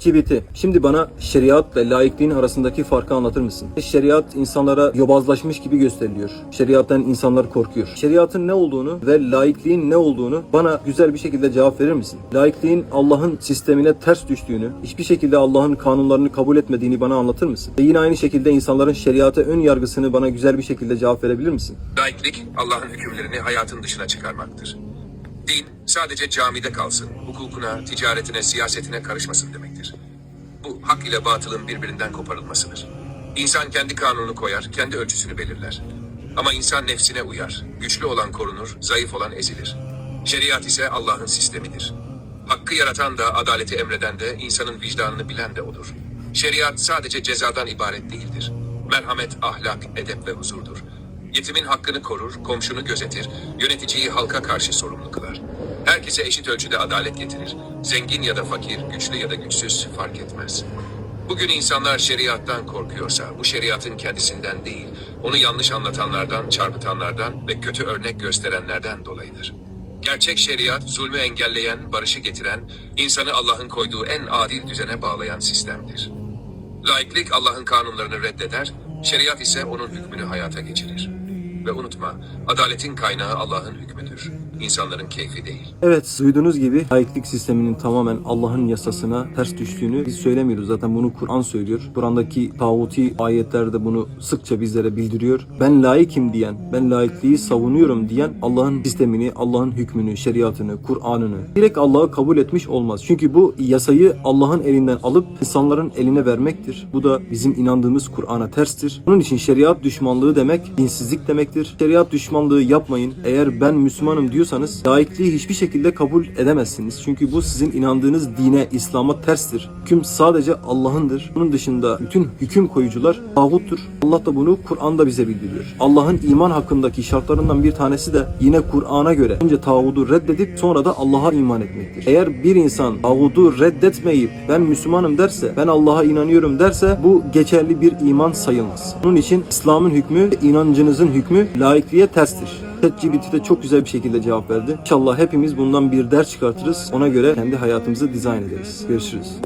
ChatGPT, şimdi bana şeriatla laikliğin arasındaki farkı anlatır mısın? Şeriat insanlara yobazlaşmış gibi gösteriliyor. Şeriattan insanlar korkuyor. Şeriatın ne olduğunu ve laikliğin ne olduğunu bana güzel bir şekilde cevap verir misin? Laikliğin Allah'ın sistemine ters düştüğünü, hiçbir şekilde Allah'ın kanunlarını kabul etmediğini bana anlatır mısın? Ve yine aynı şekilde insanların şeriata ön yargısını bana güzel bir şekilde cevap verebilir misin? Laiklik, Allah'ın hükümlerini hayatın dışına çıkarmaktır. Din, sadece camide kalsın, hukukuna, ticaretine, siyasetine karışmasın demektir. Bu, hak ile batılın birbirinden koparılmasıdır. İnsan kendi kanunu koyar, kendi ölçüsünü belirler. Ama insan nefsine uyar. Güçlü olan korunur, zayıf olan ezilir. Şeriat ise Allah'ın sistemidir. Hakkı yaratan da, adaleti emreden de, insanın vicdanını bilen de odur. Şeriat sadece cezadan ibaret değildir. Merhamet, ahlak, edep ve huzurdur. Yetimin hakkını korur, komşunu gözetir, yöneticiyi halka karşı sorumlu kılar. Herkese eşit ölçüde adalet getirir. Zengin ya da fakir, güçlü ya da güçsüz fark etmez. Bugün insanlar şeriattan korkuyorsa bu şeriatın kendisinden değil, onu yanlış anlatanlardan, çarpıtanlardan ve kötü örnek gösterenlerden dolayıdır. Gerçek şeriat, zulmü engelleyen, barışı getiren, insanı Allah'ın koyduğu en adil düzene bağlayan sistemdir. Laiklik Allah'ın kanunlarını reddeder, şeriat ise onun hükmünü hayata geçirir. Ve unutma, adaletin kaynağı Allah'ın hükmüdür. İnsanların keyfi değil. Evet, duyduğunuz gibi laiklik sisteminin tamamen Allah'ın yasasına ters düştüğünü biz söylemiyoruz. Zaten bunu Kur'an söylüyor. Kur'an'daki tağuti ayetlerde bunu sıkça bizlere bildiriyor. Ben laikim diyen, ben laikliği savunuyorum diyen Allah'ın sistemini, Allah'ın hükmünü, şeriatını, Kur'an'ını direkt Allah'ı kabul etmiş olmaz. Çünkü bu yasayı Allah'ın elinden alıp insanların eline vermektir. Bu da bizim inandığımız Kur'an'a terstir. Bunun için şeriat düşmanlığı demek dinsizlik demektir. Şeriat düşmanlığı yapmayın. Eğer ben Müslümanım diyorsanız laikliği hiçbir şekilde kabul edemezsiniz. Çünkü bu sizin inandığınız dine, İslam'a terstir. Hüküm sadece Allah'ındır. Bunun dışında bütün hüküm koyucular tağuttur. Allah da bunu Kur'an'da bize bildiriyor. Allah'ın iman hakkındaki şartlarından bir tanesi de yine Kur'an'a göre önce tağudu reddedip sonra da Allah'a iman etmektir. Eğer bir insan tağudu reddetmeyip ben Müslümanım derse, ben Allah'a inanıyorum derse bu geçerli bir iman sayılmaz. Bunun için İslam'ın hükmü, inancınızın hükmü laikliğe terstir. ChatGPT de çok güzel bir şekilde cevap verdi. İnşallah hepimiz bundan bir ders çıkartırız. Ona göre kendi hayatımızı dizayn ederiz. Görüşürüz.